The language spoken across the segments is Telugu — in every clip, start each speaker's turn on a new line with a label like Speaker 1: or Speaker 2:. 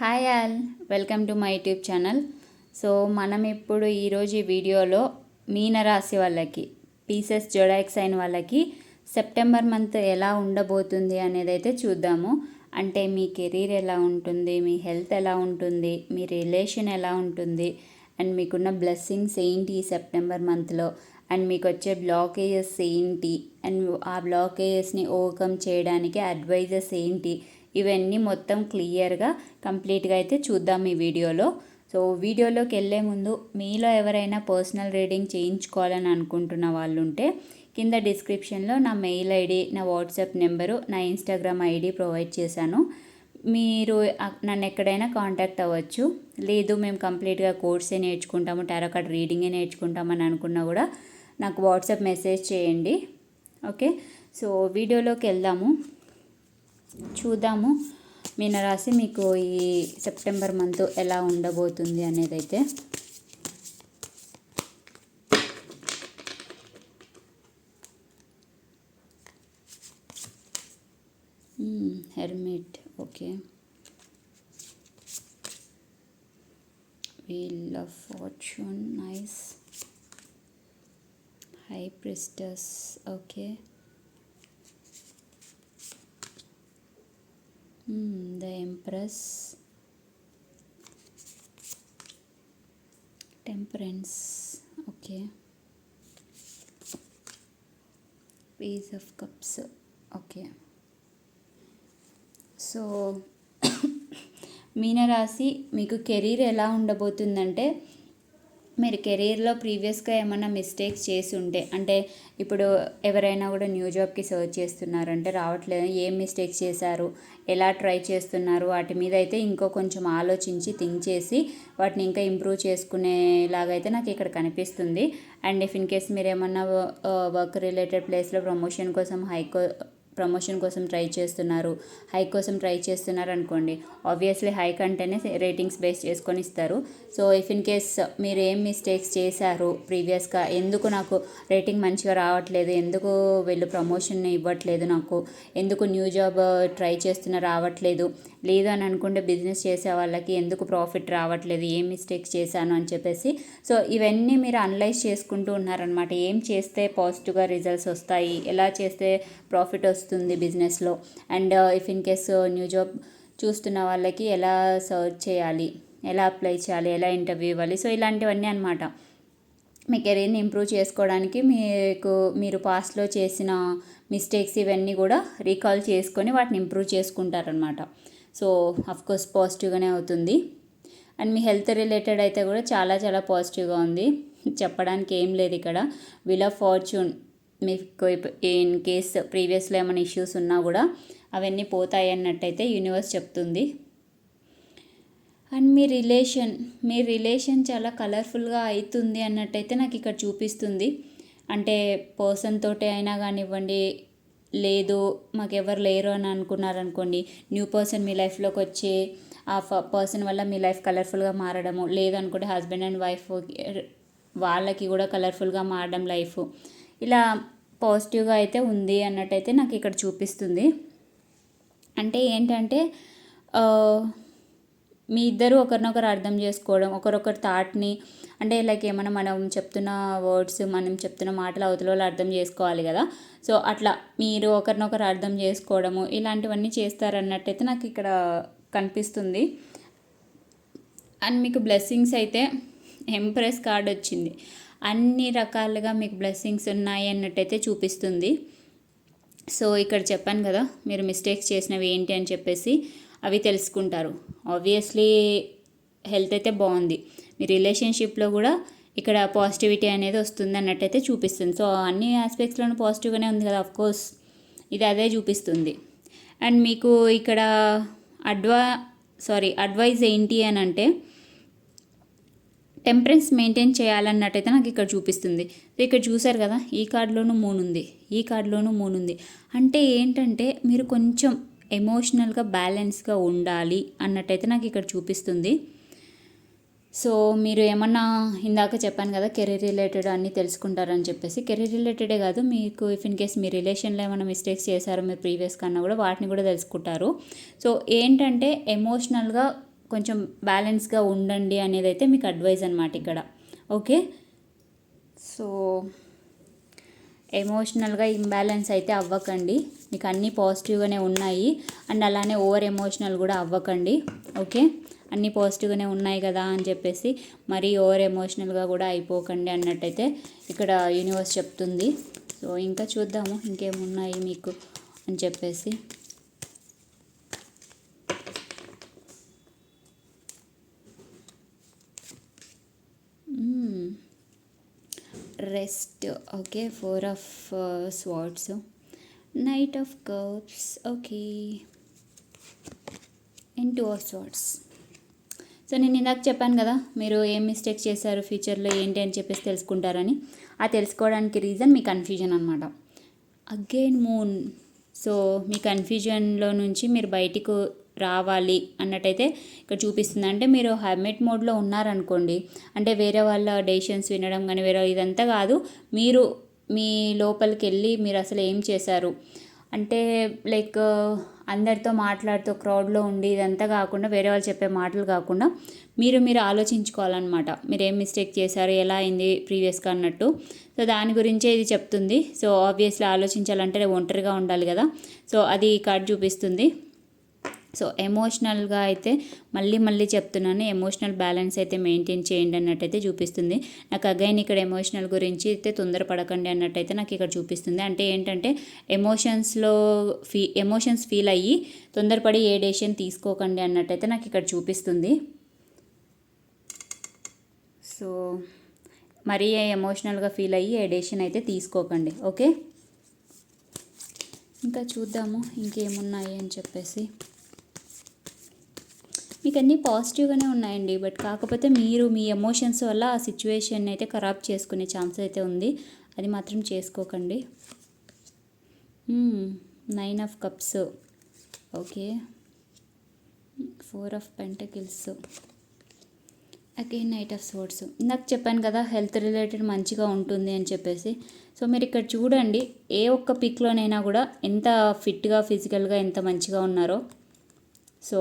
Speaker 1: Hi all welcome to my YouTube channel. So మనం ఇప్పుడు ఈరోజు ఈ వీడియోలో మీనరాశి వాళ్ళకి పీసెస్ జొడాక్స్ అయిన వాళ్ళకి సెప్టెంబర్ మంత్ ఎలా ఉండబోతుంది అనేది అయితే చూద్దాము. అంటే మీ కెరీర్ ఎలా ఉంటుంది మీ హెల్త్ ఎలా ఉంటుంది మీ రిలేషన్ ఎలా ఉంటుంది అండ్ మీకున్న బ్లెస్సింగ్స్ ఏంటి ఈ సెప్టెంబర్ మంత్లో అండ్ మీకు వచ్చే బ్లాకేజెస్ ఏంటి అండ్ ఆ బ్లాకేజెస్ని ఓవర్కమ్ చేయడానికి అడ్వైజెస్ ఏంటి ఇవన్నీ మొత్తం క్లియర్గా కంప్లీట్గా అయితే చూద్దాం ఈ వీడియోలో. సో వీడియోలోకి వెళ్ళే ముందు మీలో ఎవరైనా పర్సనల్ రీడింగ్ చేయించుకోవాలని అనుకుంటున్న వాళ్ళు ఉంటే కింద డిస్క్రిప్షన్లో నా మెయిల్ ఐడి నా వాట్సాప్ నెంబరు నా ఇన్స్టాగ్రామ్ ఐడి ప్రొవైడ్ చేశాను. మీరు నన్ను ఎక్కడైనా కాంటాక్ట్ అవ్వచ్చు. లేదు మేము కంప్లీట్గా కోర్సే నేర్చుకుంటాము టెరోకాట్ రీడింగే నేర్చుకుంటామని అనుకున్నా కూడా నాకు వాట్సాప్ మెసేజ్ చేయండి. ఓకే? సో వీడియోలోకి వెళ్దాము. చూద్దాము. మీనరాశి మీకు ఈ సెప్టెంబర్ మంత్ ఎలా ఉండబోతుంది అనేది అయితే hermit okay. Wheel of fortune nice. High priestess okay. The empress temperance okay page of cups okay so మీనరాశి మీకు కెరీర్ ఎలా ఉండబోతుందంటే మీరు కెరీర్లో ప్రీవియస్గా ఏమైనా మిస్టేక్స్ చేసి ఉంటే అంటే ఇప్పుడు ఎవరైనా కూడా న్యూ జాబ్కి సర్చ్ చేస్తున్నారు అంటే రావట్లేదు ఏం మిస్టేక్స్ చేశారు ఎలా ట్రై చేస్తున్నారు వాటి మీద అయితే ఇంకో కొంచెం ఆలోచించి థింక్ చేసి వాటిని ఇంకా ఇంప్రూవ్ చేసుకునేలాగా అయితే నాకు ఇక్కడ కనిపిస్తుంది. అండ్ ఇఫ్ ఇన్ కేస్ మీరు ఏమన్నా వర్క్ రిలేటెడ్ ప్లేస్లో ప్రమోషన్ కోసం హైకో ప్రమోషన్ కోసం ట్రై చేస్తున్నారు హైక్ కోసం ట్రై చేస్తున్నారు అనుకోండి. ఆబ్వియస్లీ హైక్ అంటేనే రేటింగ్స్ బేస్ చేసుకొని ఇస్తారు. సో ఇఫ్ ఇన్ కేస్ మీరు ఏం మిస్టేక్స్ చేశారు ప్రీవియస్గా ఎందుకు నాకు రేటింగ్ మంచిగా రావట్లేదు ఎందుకు వీళ్ళు ప్రమోషన్ ఇవ్వట్లేదు నాకు ఎందుకు న్యూ జాబ్ ట్రై చేస్తున్నా రావట్లేదు లేదు అని అనుకుంటే బిజినెస్ చేసే వాళ్ళకి ఎందుకు ప్రాఫిట్ రావట్లేదు ఏం మిస్టేక్స్ చేశాను అని చెప్పేసి. సో ఇవన్నీ మీరు అనలైజ్ చేసుకుంటూ ఉన్నారనమాట ఏం చేస్తే పాజిటివ్గా రిజల్ట్స్ వస్తాయి ఎలా చేస్తే ప్రాఫిట్ వస్తుంది బిజినెస్లో. And if in case new job చూస్తున్న వాళ్ళకి ఎలా సర్చ్ చేయాలి ఎలా అప్లై చేయాలి ఎలా ఇంటర్వ్యూ ఇవ్వాలి సో ఇలాంటివన్నీ అనమాట మీ కెరీర్ని ఇంప్రూవ్ చేసుకోవడానికి మీకు మీరు పాస్ట్లో చేసిన మిస్టేక్స్ ఇవన్నీ కూడా రీకాల్ చేసుకొని వాటిని ఇంప్రూవ్ చేసుకుంటారనమాట సో అఫ్కోర్స్ పాజిటివ్గానే అవుతుంది. అండ్ మీ హెల్త్ రిలేటెడ్ అయితే కూడా చాలా చాలా పాజిటివ్గా ఉంది. చెప్పడానికి ఏం లేదు ఇక్కడ. విల్ ఆఫ్ ఫార్చ్యూన్ మీకు ఇన్ కేస్ ప్రీవియస్లో ఏమైనా ఇష్యూస్ ఉన్నా కూడా అవన్నీ పోతాయి అన్నట్టయితే యూనివర్స్ చెప్తుంది. అండ్ మీ రిలేషన్ మీ రిలేషన్ చాలా కలర్ఫుల్గా అవుతుంది అన్నట్టయితే నాకు ఇక్కడ చూపిస్తుంది. అంటే పర్సన్ తోటి అయినా కానివ్వండి లేదు మాకు ఎవరు లేరు అని అనుకున్నారనుకోండి న్యూ పర్సన్ మీ లైఫ్లోకి వచ్చి ఆ పర్సన్ వల్ల మీ లైఫ్ కలర్ఫుల్గా మారడము లేదనుకుంటే హస్బెండ్ అండ్ వైఫ్ వాళ్ళకి కూడా కలర్ఫుల్గా మారడం లైఫ్ ఇలా పాజిటివ్గా అయితే ఉంది అన్నట్టయితే నాకు ఇక్కడ చూపిస్తుంది. అంటే ఏంటంటే మీ ఇద్దరు ఒకరినొకరు అర్థం చేసుకోవడం ఒకరొకరి థాట్ని అంటే లైక్ ఏమైనా మనం చెప్తున్న వర్డ్స్ మనం చెప్తున్న మాటలు అవతల వాళ్ళు అర్థం చేసుకోవాలి కదా. సో అట్లా మీరు ఒకరినొకరు అర్థం చేసుకోవడము ఇలాంటివన్నీ చేస్తారన్నట్టయితే నాకు ఇక్కడ కనిపిస్తుంది. అండ్ మీకు బ్లెస్సింగ్స్ అయితే ఎంప్రెస్ కార్డ్ వచ్చింది. అన్ని రకాలుగా మీకు బ్లెస్సింగ్స్ ఉన్నాయి అన్నట్టయితే చూపిస్తుంది. సో ఇక్కడ చెప్పాను కదా మీరు మిస్టేక్స్ చేసినవి ఏంటి అని చెప్పేసి అవి తెలుసుకుంటారు. ఆబ్వియస్లీ హెల్త్ అయితే బాగుంది. మీ రిలేషన్షిప్లో కూడా ఇక్కడ పాజిటివిటీ అనేది వస్తుంది అన్నట్టయితే చూపిస్తుంది. సో అన్ని ఆస్పెక్ట్స్లోనూ పాజిటివ్గానే ఉంది కదా ఆఫ్ కోర్స్ ఇది అదే చూపిస్తుంది. అండ్ మీకు ఇక్కడ అడ్వా సారీ అడ్వైజ్ ఏంటి అని అంటే టెంపరెన్స్ మెయింటైన్ చేయాలన్నట్టయితే నాకు ఇక్కడ చూపిస్తుంది. ఇక్కడ చూసారు కదా ఈ కార్డులోనూ మూన్ ఉంది ఈ కార్డులోనూ మూన్ ఉంది. అంటే ఏంటంటే మీరు కొంచెం ఎమోషనల్గా బ్యాలెన్స్గా ఉండాలి అన్నట్టయితే నాకు ఇక్కడ చూపిస్తుంది. సో మీరు ఏమన్నా ఇందాక చెప్పాను కదా కెరీర్ రిలేటెడ్ అన్నీ తెలుసుకుంటారని చెప్పేసి కెరీర్ రిలేటెడే కాదు మీకు ఇఫ్ ఇన్ కేస్ మీ రిలేషన్లో ఏమైనా మిస్టేక్స్ చేశారో మీరు ప్రీవియస్ కన్నా కూడా వాటిని కూడా తెలుసుకుంటారు. సో ఏంటంటే ఎమోషనల్గా కొంచెం బ్యాలెన్స్గా ఉండండి అనేది అయితే మీకు అడ్వైజ్ అనమాట ఇక్కడ. ఓకే? సో ఎమోషనల్గా ఇంబ్యాలెన్స్ అయితే అవ్వకండి. మీకు అన్నీ పాజిటివ్గానే ఉన్నాయి. అండ్ అలానే ఓవర్ ఎమోషనల్ కూడా అవ్వకండి. ఓకే? అన్నీ పాజిటివ్గానే ఉన్నాయి కదా అని చెప్పేసి మరీ ఓవర్ ఎమోషనల్గా కూడా అయిపోకండి అన్నట్టయితే ఇక్కడ యూనివర్స్ చెప్తుంది. సో ఇంకా చూద్దాము ఇంకేమున్నాయి మీకు అని చెప్పేసి. Rest okay four of swords knight of cups okay and two of swords so నేను ఇందాక చెప్పాను కదా మీరు ఏం మిస్టేక్ చేశారు ఫ్యూచర్లో ఏంటి అని చెప్పేసి తెలుసుకుంటారని. ఆ తెలుసుకోవడానికి రీజన్ మీ కన్ఫ్యూజన్ అనమాట అగైన్ మూన్ సో మీ కన్ఫ్యూజన్లో నుంచి మీరు బయటికి రావాలి అన్నట్టయితే ఇక్కడ చూపిస్తుంది. అంటే మీరు హెర్మెట్ మోడ్లో ఉన్నారనుకోండి అంటే వేరే వాళ్ళ డెసిషన్స్ వినడం కానీ వేరే ఇదంతా కాదు మీరు మీ లోపలికి వెళ్ళి మీరు అసలు ఏం చేశారు? అంటే లైక్ అందరితో మాట్లాడుతూ క్రౌడ్లో ఉండి ఇదంతా కాకుండా వేరే వాళ్ళు చెప్పే మాటలు కాకుండా మీరు మీరు ఆలోచించుకోవాలన్నమాట. మీరు ఏం మిస్టేక్ చేశారు? ఎలా అయింది ప్రీవియస్గా అన్నట్టు. సో దాని గురించే ఇది చెప్తుంది. సో ఆబ్వియస్లీ ఆలోచించాలంటే ఒంటరిగా ఉండాలి కదా. సో అది కార్డ్ చూపిస్తుంది. సో ఎమోషనల్గా అయితే మళ్ళీ మళ్ళీ చెప్తున్నాను ఎమోషనల్ బ్యాలెన్స్ అయితే మెయింటైన్ చేయండి అన్నట్టయితే చూపిస్తుంది. నాకు అగైన్ ఇక్కడ ఎమోషనల్ గురించి అయితే తొందరపడకండి అన్నట్టయితే నాకు ఇక్కడ చూపిస్తుంది. అంటే ఏంటంటే ఎమోషన్స్లో ఫీ ఎమోషన్స్ ఫీల్ అయ్యి తొందరపడి ఏ డెసిషన్ తీసుకోకండి అన్నట్టయితే నాకు ఇక్కడ చూపిస్తుంది. సో మరీ ఎమోషనల్గా ఫీల్ అయ్యి ఏ డెసిషన్ అయితే తీసుకోకండి. ఓకే? ఇంకా చూద్దాము ఇంకేమున్నాయి అని చెప్పేసి. మీకు అన్నీ పాజిటివ్గానే ఉన్నాయండి. బట్ కాకపోతే మీరు మీ ఎమోషన్స్ వల్ల ఆ సిచ్యువేషన్ అయితే ఖరాబ్ చేసుకునే ఛాన్స్ అయితే ఉంది. అది మాత్రం చేసుకోకండి. Nine of cups. Okay. Four of pentacles. Again knight of swords నాకు చెప్పాను కదా హెల్త్ రిలేటెడ్ మంచిగా ఉంటుంది అని చెప్పేసి. సో మీరు ఇక్కడ చూడండి ఏ ఒక్క పిక్లోనైనా కూడా ఎంత ఫిట్గా ఫిజికల్గా ఎంత మంచిగా ఉన్నారో. సో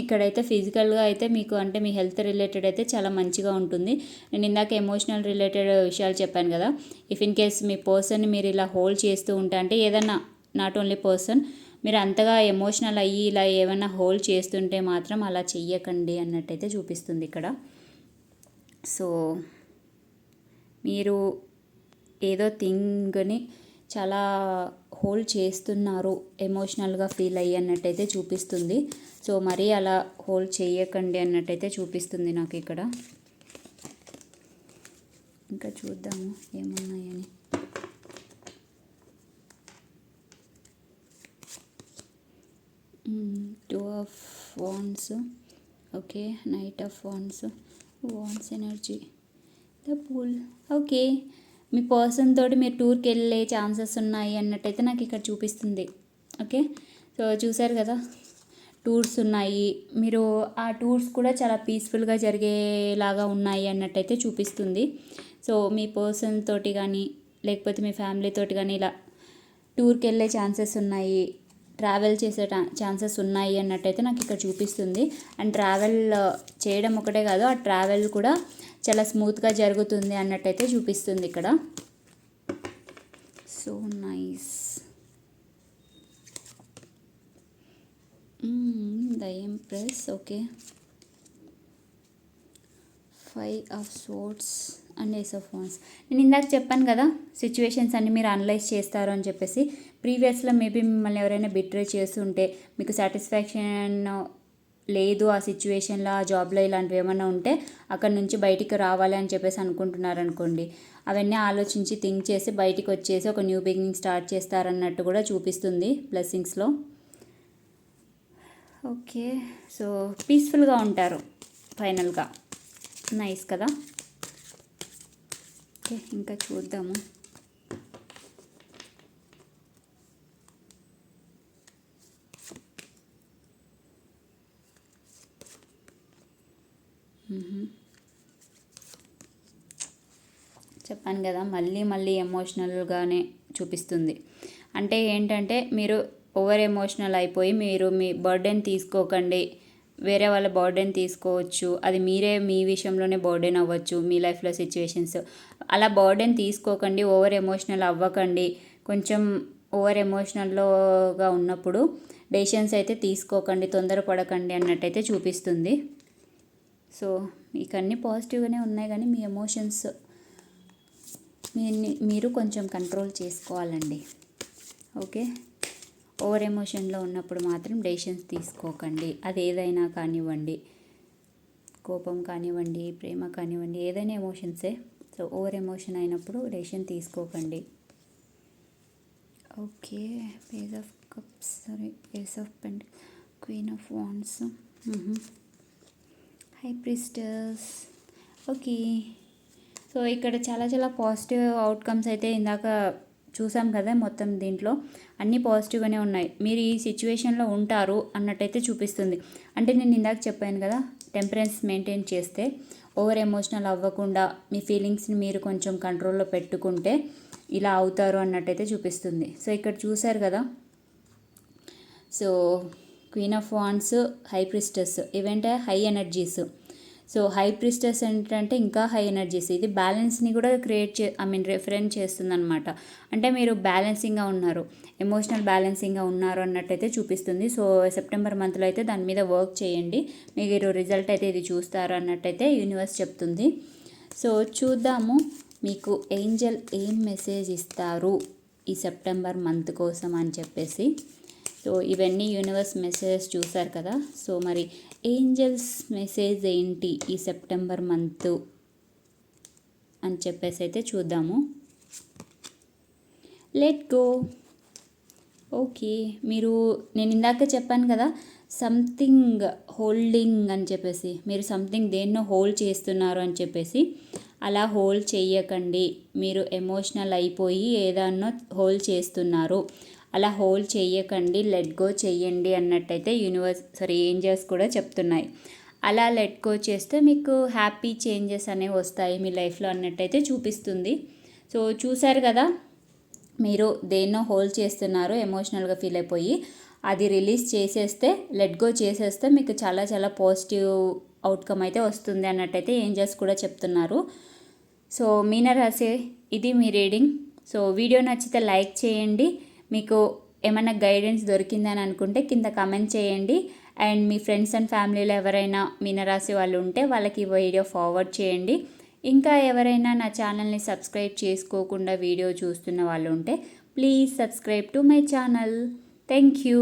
Speaker 1: ఇక్కడైతే ఫిజికల్గా అయితే మీకు అంటే మీ హెల్త్ రిలేటెడ్ అయితే చాలా మంచిగా ఉంటుంది. నేను ఇందాక ఎమోషనల్ రిలేటెడ్ విషయాలు చెప్పాను కదా ఇఫ్ ఇన్ కేస్ మీ పర్సన్ని మీరు ఇలా హోల్డ్ చేస్తూ ఉంటే అంటే ఏదన్నా నాట్ ఓన్లీ పర్సన్ మీరు అంతగా ఎమోషనల్ అయ్యి ఇలా ఏమైనా హోల్డ్ చేస్తుంటే మాత్రం అలా చెయ్యకండి అన్నట్టయితే చూపిస్తుంది ఇక్కడ. సో మీరు ఏదో థింగ్ని చాలా హోల్డ్ చేస్తున్నారు ఎమోషనల్గా ఫీల్ అయ్యి అన్నట్టయితే చూపిస్తుంది. సో మరీ అలా హోల్డ్ చేయకండి అన్నట్టయితే చూపిస్తుంది నాకు ఇక్కడ. ఇంకా చూద్దాము ఏమున్నాయని. Two of wands. Okay knight of wands. Wands energy. The fool. Okay. Me person తోటి మీరు టూర్కి వెళ్ళే ఛాన్సెస్ ఉన్నాయి అన్నట్టయితే నాకు ఇక్కడ చూపిస్తుంది. ఓకే సో చూసారు కదా? టూర్స్ ఉన్నాయి. మీరు ఆ టూర్స్ కూడా చాలా పీస్ఫుల్గా జరిగేలాగా ఉన్నాయి అన్నట్టయితే చూపిస్తుంది. సో మీ పర్సన్ తోటి కానీ లేకపోతే మీ ఫ్యామిలీ తోటి కానీ ఇలా టూర్కి వెళ్ళే ఛాన్సెస్ ఉన్నాయి. ట్రావెల్ చేసే ఛాన్సెస్ ఉన్నాయి అన్నట్టయితే నాకు ఇక్కడ చూపిస్తుంది. అండ్ ట్రావెల్ uh, చేయడం ఒకటే కాదు ఆ ట్రావెల్ కూడా చాలా స్మూత్గా జరుగుతుంది అన్నట్టయితే చూపిస్తుంది ఇక్కడ. So nice. The empress okay. Five of swords and ace of wands. నేను ఇందాక చెప్పాను కదా సిచ్యువేషన్స్ అన్ని మీరు అనలైజ్ చేస్తారు అని చెప్పేసి. ప్రీవియస్లో మేబీ మిమ్మల్ని ఎవరైనా బిట్రే చేస్తుంటే మీకు సాటిస్ఫాక్షన్ లేదు ఆ సిచ్యువేషన్లో ఆ జాబ్లో ఇలాంటివి ఏమైనా ఉంటే అక్కడ నుంచి బయటికి రావాలి అని చెప్పేసి అనుకుంటున్నారనుకోండి. అవన్నీ ఆలోచించి థింక్ చేసి బయటికి వచ్చేసి ఒక న్యూ బిగినింగ్ స్టార్ట్ చేస్తారన్నట్టు కూడా చూపిస్తుంది బ్లెస్సింగ్స్లో. ఓకే. సో పీస్ఫుల్గా ఉంటారు ఫైనల్గా. నైస్ కదా? ఓకే ఇంకా చూద్దాము. చెప్పాను కదా మళ్ళీ మళ్ళీ ఎమోషనల్గానే చూపిస్తుంది. అంటే ఏంటంటే మీరు ఓవర్ ఎమోషనల్ అయిపోయి మీరు మీ బర్డెన్ తీసుకోకండి. వేరే వాళ్ళ బర్డెన్ తీసుకోవచ్చు. అది మీరే మీ విషయంలోనే బర్డెన్ అవ్వచ్చు మీ లైఫ్లో సిచ్యువేషన్స్ అలా బర్డెన్ తీసుకోకండి ఓవర్ ఎమోషనల్ అవ్వకండి. కొంచెం ఓవర్ ఎమోషనల్లోగా ఉన్నప్పుడు డెసిషన్స్ అయితే తీసుకోకండి తొందరపడకండి అన్నట్టయితే చూపిస్తుంది. సో మీకు అన్నీ పాజిటివ్గానే ఉన్నాయి కానీ మీ ఎమోషన్స్ మీ మీరు కొంచెం కంట్రోల్ చేసుకోవాలండి. ఓకే? ఓవర్ ఎమోషన్లో ఉన్నప్పుడు మాత్రం డెసిషన్స్ తీసుకోకండి. అది ఏదైనా కానివ్వండి. కోపం కానివ్వండి ప్రేమ కానివ్వండి ఏదైనా ఎమోషన్సే. సో ఓవర్ ఎమోషన్ అయినప్పుడు డెసిషన్ తీసుకోకండి. Okay? Page of cups sorry page of pent queen of wands. High priestess okay so ఇక్కడ చాలా చాలా పాజిటివ్ అవుట్కమ్స్ అయితే ఇందాక చూసాం కదా మొత్తం దీంట్లో. అన్నీ పాజిటివ్గానే ఉన్నాయి. మీరు ఈ సిచ్యువేషన్లో ఉంటారు అన్నట్టయితే చూపిస్తుంది. అంటే నేను ఇందాక చెప్పాను కదా టెంపరెన్స్ మెయింటైన్ చేస్తే ఓవర్ ఎమోషనల్ అవ్వకుండా మీ ఫీలింగ్స్ని మీరు కొంచెం కంట్రోల్లో పెట్టుకుంటే ఇలా అవుతారు అన్నట్టయితే చూపిస్తుంది. సో ఇక్కడ చూసారు కదా. So queen of wands high priestess ఇవంటే high energies. So high priestess ఏంటంటే ఇంకా హై ఎనర్జీస్. ఇది బ్యాలెన్స్ని కూడా క్రియేట్ చే ఐ మీన్ రిఫరెన్స్ చేస్తుంది అనమాట అంటే మీరు బ్యాలెన్సింగ్గా ఉన్నారు. ఎమోషనల్ బ్యాలెన్సింగ్గా ఉన్నారు అన్నట్టయితే చూపిస్తుంది. సో సెప్టెంబర్ మంత్లో అయితే దాని మీద వర్క్ చేయండి. మీరు రిజల్ట్ అయితే ఇది చూస్తారు అన్నట్టయితే యూనివర్స్ చెప్తుంది. సో చూద్దాము. మీకు ఏంజల్ ఏం మెసేజ్ ఇస్తారు ఈ సెప్టెంబర్ మంత్ కోసం అని చెప్పేసి. సో ఇవన్నీ యూనివర్స్ మెసేజ్ చూసారు కదా. సో మరి ఏంజల్స్ మెసేజ్ ఏంటి ఈ సెప్టెంబర్ మంత్ అని చెప్పేసి అయితే చూద్దాము. లెట్ గో ఓకే మీరు నేను ఇందాక చెప్పాను కదా సంథింగ్ హోల్డింగ్ అని చెప్పేసి మీరు సంథింగ్ దేన్నో హోల్డ్ చేస్తున్నారు అని చెప్పేసి అలా హోల్డ్ చేయకండి. మీరు ఎమోషనల్ అయిపోయి ఏదన్నో హోల్డ్ చేస్తున్నారు. అలా హోల్డ్ చేయకండి లెట్ గో చేయండి అన్నట్టయితే యూనివర్స్ సారీ ఏంజల్స్ కూడా చెప్తున్నాయి. అలా లెట్ గో చేస్తే మీకు హ్యాపీ చేంజెస్ అనేవి వస్తాయి మీ లైఫ్లో అన్నట్టయితే చూపిస్తుంది. సో చూశారు కదా మీరు దేన్నో హోల్డ్ చేస్తున్నారు ఎమోషనల్గా ఫీల్ అయిపోయి అది రిలీజ్ చేసేస్తే లెట్ గో చేసేస్తే మీకు చాలా చాలా పాజిటివ్ అవుట్కమ్ అయితే వస్తుంది అన్నట్టయితే ఏంజల్స్ కూడా చెప్తున్నారు. సో మీనరాశి ఇది మీ రీడింగ్ సో వీడియో నచ్చితే లైక్ చేయండి. మీకు ఏమైనా గైడెన్స్ దొరికిందని అనుకుంటే కింద కమెంట్ చేయండి. అండ్ మీ ఫ్రెండ్స్ అండ్ ఫ్యామిలీలో ఎవరైనా మీనరాశి వాళ్ళు ఉంటే వాళ్ళకి వీడియో ఫార్వర్డ్ చేయండి. ఇంకా ఎవరైనా నా ఛానల్ని సబ్స్క్రైబ్ చేసుకోకుండా వీడియో చూస్తున్న వాళ్ళు ఉంటే please subscribe to my channel thank you